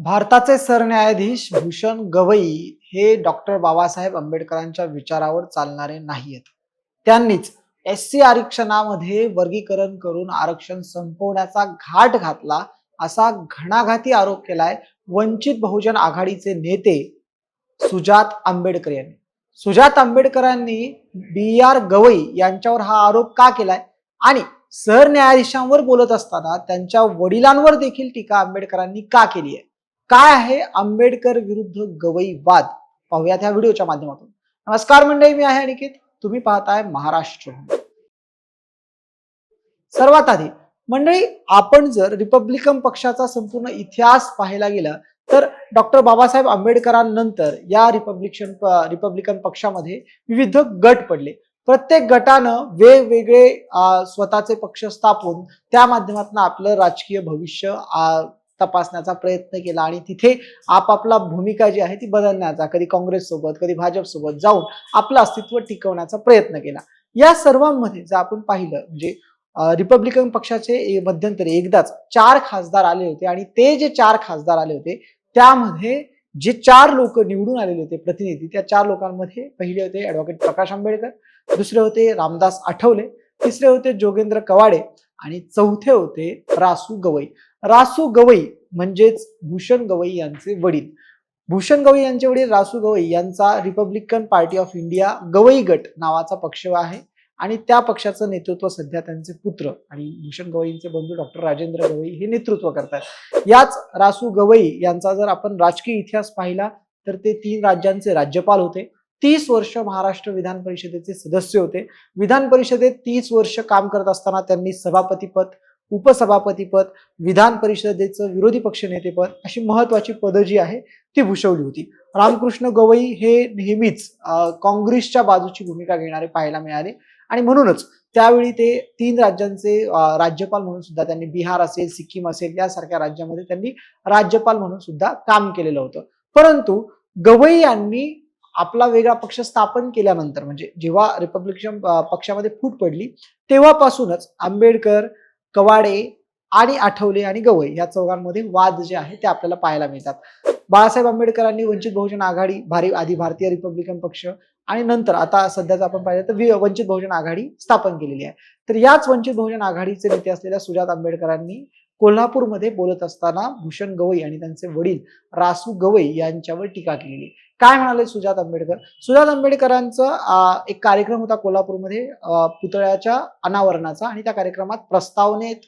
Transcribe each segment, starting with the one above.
भारताचे सरन्यायाधीश भूषण गवई हे डॉक्टर बाबासाहेब आंबेडकरांच्या विचारावर चालणारे नाहीयेत. त्यांनीच एस सी आरक्षणामध्ये वर्गीकरण करून आरक्षण संपवण्याचा घाट घातला असा घणाघाती आरोप केलाय वंचित बहुजन आघाडीचे नेते सुजात आंबेडकर यांनी. सुजात आंबेडकरांनी बी आर गवई यांच्यावर हा आरोप का केलाय? आणि सरन्यायाधीशांवर बोलत असताना त्यांच्या वडिलांवर देखील टीका आंबेडकरांनी का केली आहे? काय आहे आंबेडकर विरुद्ध गवई वाद? पाहूयात त्या व्हिडिओच्या माध्यमातून. नमस्कार मंडळी मी आहे अनिकेत. तुम्ही पाहताय महाराष्ट्र सर्वात आधी मंडळी आपण जर रिपब्लिकन पक्षाचा संपूर्ण इतिहास पाहायला गेला तर डॉक्टर बाबासाहेब आंबेडकरांनंतर या रिपब्लिकन रिपब्लिकन पक्षामध्ये विविध गट पडले. प्रत्येक गटानं वेगवेगळे स्वतःचे पक्ष स्थापून त्या माध्यमातून आपलं राजकीय भविष्य तपासण्याचा प्रयत्न केला आणि तिथे आपापला भूमिका जी आहे ती बदलण्याचा कधी काँग्रेस सोबत कधी भाजप सोबत जाऊन आपलं अस्तित्व टिकवण्याचा प्रयत्न केला. या सर्वांमध्ये जर आपण पाहिलं म्हणजे रिपब्लिकन पक्षाचे मध्यंतरी एकदाच चार खासदार आले होते आणि ते जे चार खासदार आले होते त्यामध्ये जे चार लोक निवडून आलेले होते प्रतिनिधी त्या चार लोकांमध्ये पहिले होते ऍडव्होकेट प्रकाश आंबेडकर दुसरे होते रामदास आठवले तिसरे होते जोगेंद्र कवाडे आणि चौथे होते रासू गवई. रासू गवई म्हणजेच भूषण गवई यांचे वडील. भूषण गवई यांचे वडील रासू गवई यांचा Republican Party of India Gavai गट नावाचा पक्ष आहे आणि त्या पक्षाचं नेतृत्व सध्या त्यांचे पुत्र आणि भूषण गवईंचे बंधू डॉक्टर राजेंद्र गवई हे नेतृत्व करतात. याच रासू गवई यांचा जर आपण राजकीय इतिहास पाहिला तर ते तीन राज्यांचे राज्यपाल होते. तीस वर्ष महाराष्ट्र विधान परिषदेचे सदस्य होते. विधान परिषदेत तीस वर्ष काम करत असताना त्यांनी सभापतीपद उपसभापतीपद विधान परिषदेचं विरोधी पक्षनेतेपद अशी महत्वाची पदं जी आहे ती भूषवली होती. रामकृष्ण गवई हे नेहमीच काँग्रेसच्या बाजूची भूमिका घेणारे पाहायला मिळाले. आणि म्हणूनच त्यावेळी ते तीन राज्यांचे राज्यपाल म्हणून सुद्धा त्यांनी बिहार असेल सिक्कीम असेल यासारख्या राज्यामध्ये त्यांनी राज्यपाल म्हणून सुद्धा काम केलेलं होतं. परंतु गवई यांनी आपला वेगळा पक्ष स्थापन केल्यानंतर म्हणजे जेव्हा रिपब्लिकन पक्षामध्ये फूट पडली तेव्हापासूनच आंबेडकर कवाडे आणि आठवले आणि गवई या चौघांमध्ये वाद जे आहे ते आपल्याला पाहायला मिळतात. बाळासाहेब आंबेडकरांनी वंचित बहुजन आघाडी भारी आधी भारतीय रिपब्लिकन पक्ष आणि नंतर आता सध्याचं आपण पाहिलं तर वंचित बहुजन आघाडी स्थापन केलेली आहे. तर याच वंचित बहुजन आघाडीचे नेते असलेल्या सुजात आंबेडकरांनी कोल्हापूरमध्ये बोलत असताना भूषण गवई आणि त्यांचे वडील रासू गवई यांच्यावर टीका केलेली काय म्हणाले सुजात आंबेडकर? सुजात आंबेडकरांचा एक कार्यक्रम होता कोल्हापूरमध्ये पुतळ्याच्या अनावरणाचा आणि त्या कार्यक्रमात प्रस्तावनेत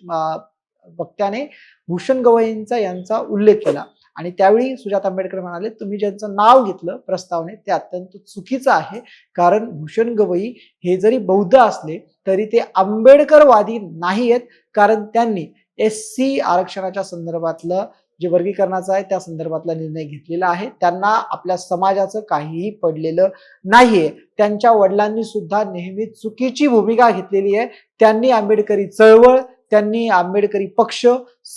वक्त्याने भूषण गवईंचा यांचा उल्लेख केला. आणि त्यावेळी सुजात आंबेडकर म्हणाले तुम्ही ज्यांचं नाव घेतलं प्रस्तावने ते अत्यंत चुकीचं आहे. कारण भूषण गवई हे जरी बौद्ध असले तरी ते आंबेडकरवादी नाही आहेत कारण त्यांनी एस सी आरक्षणाच्या संदर्भातलं जे वर्गीकरणाचं आहे त्या संदर्भातला निर्णय घेतलेला आहे. त्यांना आपल्या समाजाचं काहीही पडलेलं नाहीये. त्यांच्या वडिलांनी सुद्धा नेहमी चुकीची भूमिका घेतलेली आहे. त्यांनी आंबेडकरी चळवळ त्यांनी आंबेडकरी पक्ष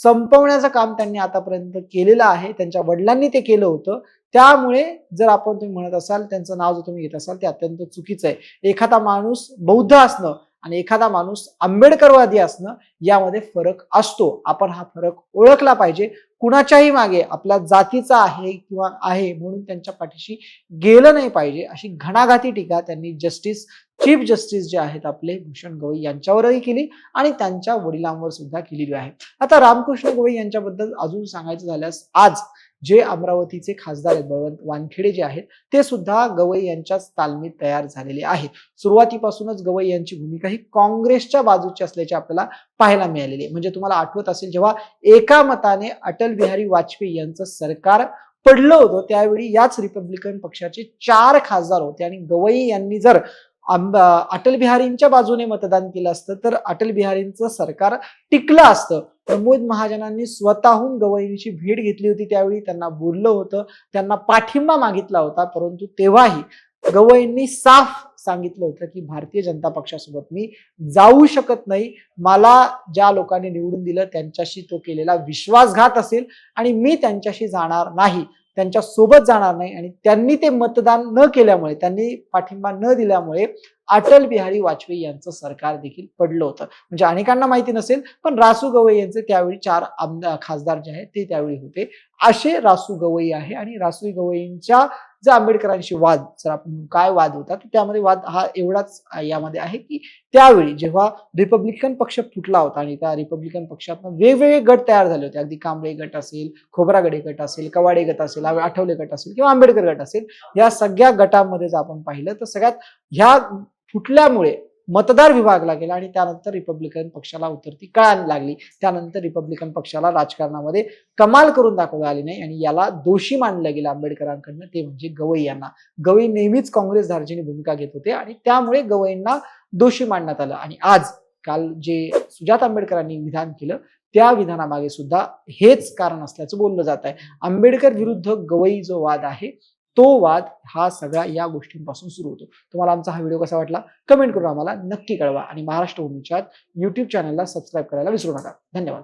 संपवण्याचं काम त्यांनी आतापर्यंत केलेलं आहे. त्यांच्या वडिलांनी ते केलं होतं. त्यामुळे जर आपण तुम्ही म्हणत असाल त्यांचं नाव जर तुम्ही घेत असाल ते अत्यंत चुकीचं आहे. एखादा माणूस बौद्ध असणं आणि एखादा माणूस आंबेडकरवादी असणं यामध्ये फरक असतो. आपण हा फरक ओळखला पाहिजे. कुणाच्याही मागे आपल्या जातीचा आहे किंवा आहे म्हणून त्यांच्या पाठीशी गेलं नाही पाहिजे अशी घणाघाती टीका त्यांनी जस्टिस चीफ जस्टिस जे आहेत आपले भूषण गवई यांच्यावरही केली आणि त्यांच्या वडिलांवर सुद्धा केलेली आहे. आता रामकृष्ण गवई यांच्याबद्दल अजून सांगायचं झाल्यास आज जे अमरावतीचे खासदार आहेत बळवंत वानखेडे जे आहेत ते सुद्धा गवई यांच्याच तालमीत तयार झालेले आहेत. सुरुवातीपासूनच गवई यांची भूमिका ही काँग्रेसच्या बाजूची असल्याचे आपल्याला पाहायला मिळालेली आहे. म्हणजे तुम्हाला आठवत असेल जेव्हा एका मताने अटल बिहारी वाजपेयी यांचं सरकार पडलं होतं त्यावेळी याच रिपब्लिकन पक्षाचे चार खासदार होते आणि गवई यांनी जर आंबा अटल बिहारींच्या बाजूने मतदान केलं असतं तर अटल बिहारींचं सरकार टिकलं असतं. प्रमोद महाजनांनी स्वतःहून गवईंची भेट घेतली होती त्यावेळी त्यांना बोललं होतं त्यांना पाठिंबा मागितला होता परंतु तेव्हाही गवईंनी साफ सांगितलं होतं की भारतीय जनता पक्षासोबत मी जाऊ शकत नाही. मला ज्या लोकांनी निवडून दिलं त्यांच्याशी तो केलेला विश्वासघात असेल आणि मी त्यांच्याशी जाणार नाही. त्यांच्यासोबत जाणार नाही आणि त्यांनी ते मतदान न केल्यामुळे त्यांनी पाठिंबा न दिल्यामुळे अटल बिहारी वाजपेयी यांचं सरकार देखील पडलं होतं. म्हणजे अनेकांना माहिती नसेल पण रासू गवई यांचे त्यावेळी चार आमदार खासदार जे आहेत ते त्यावेळी होते. असे रासू गवई आहे आणि रासू गवईंच्या जर आंबेडकरांशी वाद जर आपण काय वाद होता तर त्यामध्ये वाद हा एवढाच यामध्ये आहे की त्यावेळी जेव्हा रिपब्लिकन पक्ष फुटला होता आणि त्या रिपब्लिकन पक्षात वेगवेगळे गट तयार झाले होते अगदी कांबळे गट असेल खोबरागडे गट असेल कवाडे गट असेल आठवले गट असेल किंवा आंबेडकर गट असेल या सगळ्या गटामध्ये जर आपण पाहिलं तर सगळ्यात ह्या फुटल्यामुळे मतदार विभागला गेला आणि त्यानंतर रिपब्लिकन पक्षाला उतरती कळायला लागली. त्यानंतर रिपब्लिकन पक्षाला राजकारणामध्ये कमाल करून दाखवता आली नाही आणि याला दोषी मानलं गेलं आंबेडकरांकडनं ते म्हणजे गवई यांना. गवई नेहमीच काँग्रेस धार्जिनी भूमिका घेत होते आणि त्यामुळे गवईंना दोषी मानण्यात आलं. आणि आज काल जे सुजात आंबेडकरांनी विधान केलं त्या विधानामागे सुद्धा हेच कारण असल्याचं बोललं जात आहे आंबेडकर विरुद्ध गवई जो वाद आहे तो वाद हा सगळा या गोष्टींपासून सुरू होतो. तुम्हाला आमचा हा व्हिडिओ कसा वाटला? कमेंट करून आम्हाला नक्की कळवा. आणि महाराष्ट्र भूमीच्या युट्यूब चॅनलला सबस्क्राईब करायला विसरू नका. धन्यवाद.